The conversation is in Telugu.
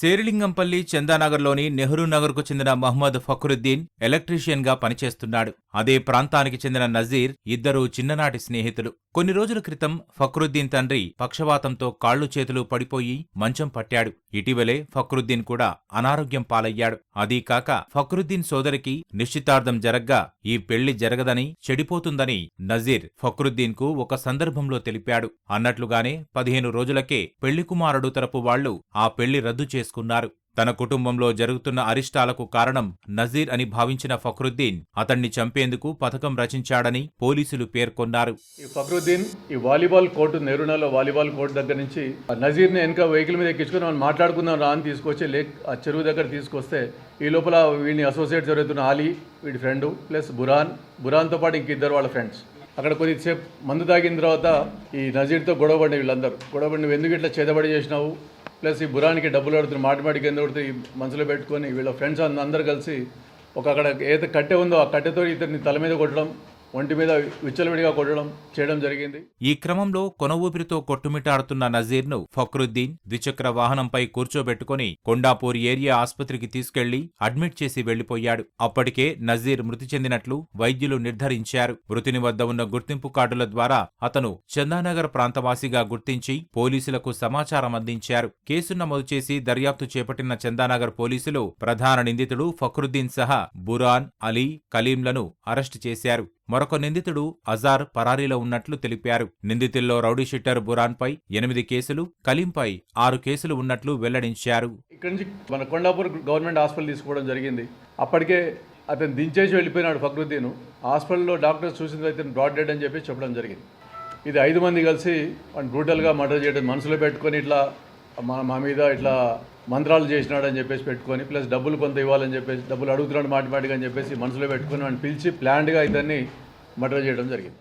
శేరిలింగంపల్లి చందానగర్లోని నెహ్రూ నగర్కు చెందిన మహ్మద్ ఫక్రుద్దీన్ ఎలక్ట్రీషియన్గా పనిచేస్తున్నాడు. అదే ప్రాంతానికి చెందిన నజీర్ ఇద్దరూ చిన్ననాటి స్నేహితులు. కొన్ని రోజుల క్రితం ఫక్రుద్దీన్ తండ్రి పక్షవాతంతో కాళ్ళు చేతులు పడిపోయి మంచం పట్టాడు. ఇటీవలే ఫక్రుద్దీన్ కూడా అనారోగ్యం పాలయ్యాడు. అదీ కాక ఫక్రుద్దీన్ సోదరికి నిశ్చితార్థం జరగ్గా ఈ పెళ్ళి జరగదని చెడిపోతుందని నజీర్ ఫక్రుద్దీన్కు ఒక సందర్భంలో తెలిపాడు. అన్నట్లుగానే పదిహేను రోజులకే పెళ్ళి కుమారుడు తరపు వాళ్ళు ఆ పెళ్ళి రద్దు చేసుకున్నారు. తన కుటుంబంలో జరుగుతున్న అరిష్టాలకు కారణం నజీర్ అని భావించిన ఫక్రుద్దీన్. అతన్ని చంపేందుకు పథకం రచించాడని పోలీసులు పేర్కొన్నారు. ఈ ఫక్రుద్దీన్ ఈ వాలీబాల్ కోర్టు నెరునాలో వాలీబాల్ కోర్టు దగ్గర నుంచి ఆ నజీర్ని వెనక వెహికల్ మీద ఎక్కించుకుని మనం మాట్లాడుకుందాం రా అని తీసుకొచ్చి లేక్ ఆ చెరువు దగ్గర తీసుకొస్తే ఈ లోపల వీడిని అసోసియేట్ జరుగుతున్న ఆలీ వీడి ఫ్రెండ్ ప్లస్ బురాన్. బురాన్తో పాటు ఇంక ఇద్దరు వాళ్ళ ఫ్రెండ్స్. అక్కడ కొద్దిసేపు మందు తాగిన తర్వాత ఈ నజీర్తో గొడవపడిన వీళ్ళందరూ. గొడవపడి నువ్వు ఎందుకు ఇట్లా చేతబడి చేసినావు? ప్లస్ ఈ బురానికి డబ్బులు అడుగుతున్న మాటి మాటికి ఎందుకు కొడుతూ ఈ మనసులో పెట్టుకొని వీళ్ళ ఫ్రెండ్స్ అందరూ కలిసి ఒక అక్కడ ఏదైతే కట్టె ఉందో ఆ కట్టెతో ఇతన్ని తల మీద కొట్టడం ఒంటి మీద విచ్చలవిడిగా కొట్టడం చేయడం జరిగింది. ఈ క్రమంలో కొన ఊపిరితో కొట్టుమిటాడుతున్న నజీర్ను ఫక్రుద్దీన్ ద్విచక్ర వాహనంపై కూర్చోబెట్టుకుని కొండాపూర్ ఏరియా ఆస్పత్రికి తీసుకెళ్ళి అడ్మిట్ చేసి వెళ్ళిపోయాడు అప్పటికే నజీర్ మృతి చెందినట్లు వైద్యులు నిర్ధారించారు. మృతిని వద్ద ఉన్న గుర్తింపు కార్డుల ద్వారా అతను చందానగర్ ప్రాంతవాసిగా గుర్తించి పోలీసులకు సమాచారం అందించారు. కేసు నమోదు చేసి దర్యాప్తు చేపట్టిన చందానగర్ పోలీసులు ప్రధాన నిందితుడు ఫక్రుద్దీన్ సహా బురాన్ అలీ కలీంలను అరెస్టు చేశారు. మరొక నిందితుడు అజార్ పరారీలో ఉన్నట్లు తెలిపారు. నిందితుల్లో రౌడీ షిట్టర్ బురాన్పై ఎనిమిది కేసులు కలీంపై ఆరు కేసులు ఉన్నట్లు వెల్లడించారు. ఇక్కడి నుంచి మన కొండాపూర్ గవర్నమెంట్ హాస్పిటల్ తీసుకోవడం జరిగింది. అప్పటికే అతను దించేసి వెళ్ళిపోయినాడు ఫక్రుద్దీన్. హాస్పిటల్లో డాక్టర్స్ చూసిన అయితే బ్రాడ్ డెడ్ అని చెప్పి చెప్పడం జరిగింది. ఇది ఐదు మంది కలిసి వాడిని బ్రూటల్గా మర్డర్ చేయడం మనసులో పెట్టుకొని ఇట్లా మా మా మీద ఇట్లా మంత్రాలు చేసినాడు అని చెప్పేసి పెట్టుకొని ప్లస్ డబ్బులు కొంత ఇవ్వాలని చెప్పేసి డబ్బులు అడుగుతున్నాడు మాటి మాటిగా అని చెప్పేసి మనసులో పెట్టుకుని వాడిని పిలిచి ప్లాన్డ్గా ఇతన్ని మర్డర్ చేయడం జరిగింది.